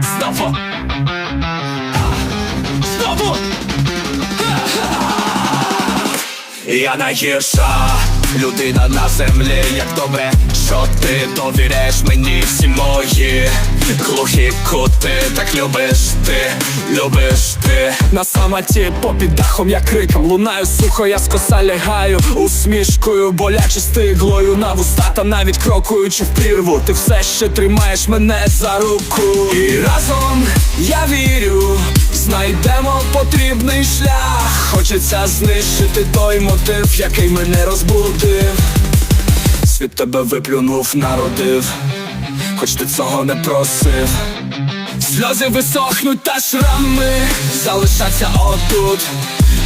Знову! Знову! Я найгірша людина на землі, як добре, що ти довіряєш мені всі мої глухі кути, так любиш ти, любиш ти На самоті попід дахом я криком лунаю сухо, я скоса лягаю усмішкою, боляче стиглою на вуста та навіть крокуючи в прірву, ти все ще тримаєш мене за руку. І разом я вірю, знайдемо потрібний шлях. Хочеться знищити той мотив, який мене розбудив. Світ тебе виплюнув, народив, хоч ти цього не просив. Сльози висохнуть та шрами залишаться отут.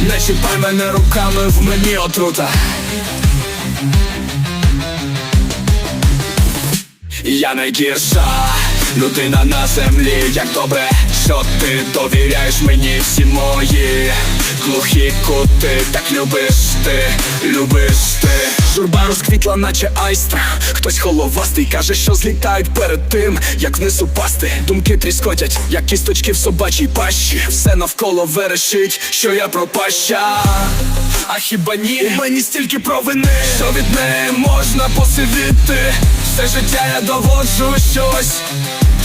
Не чіпай мене руками, в мені отрута. Я найгірша людина на землі, як добре, що ти довіряєш мені всі мої глухі кути, так любиш ти, любиш ти. Журба розквітла, наче айстра. Хтось головастий каже, що злітають перед тим, як вниз упасти. Думки тріскотять, як кісточки в собачій пащі. Все навколо верещить, що я пропаща. А хіба ні? У мені стільки провини, що від неї можна посивіти. Все життя я доводжу щось.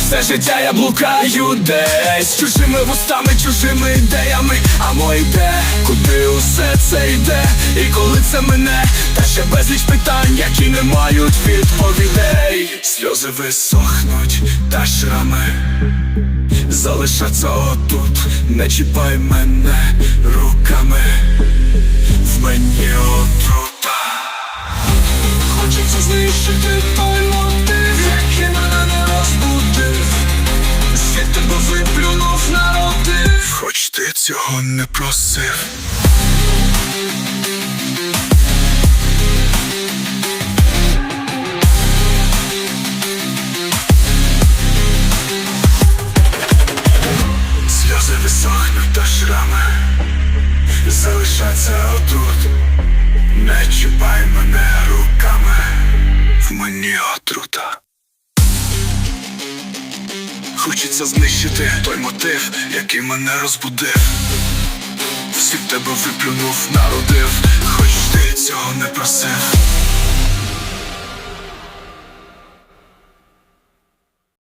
Все життя я блукаю десь. Чужими вустами, чужими ідеями, а мої де, куди усе це йде, і коли це мене, та ще безліч питань, які не мають відповідей. Сльози висохнуть, та шрами. Залишаться отут, не чіпай мене руками, цього не просив. Сльози висохнуть та шрами залишаться отут. Хочеться знищити той мотив, який мене розбудив. Всі тебе виплюнув, народив, хоч ти цього не просив.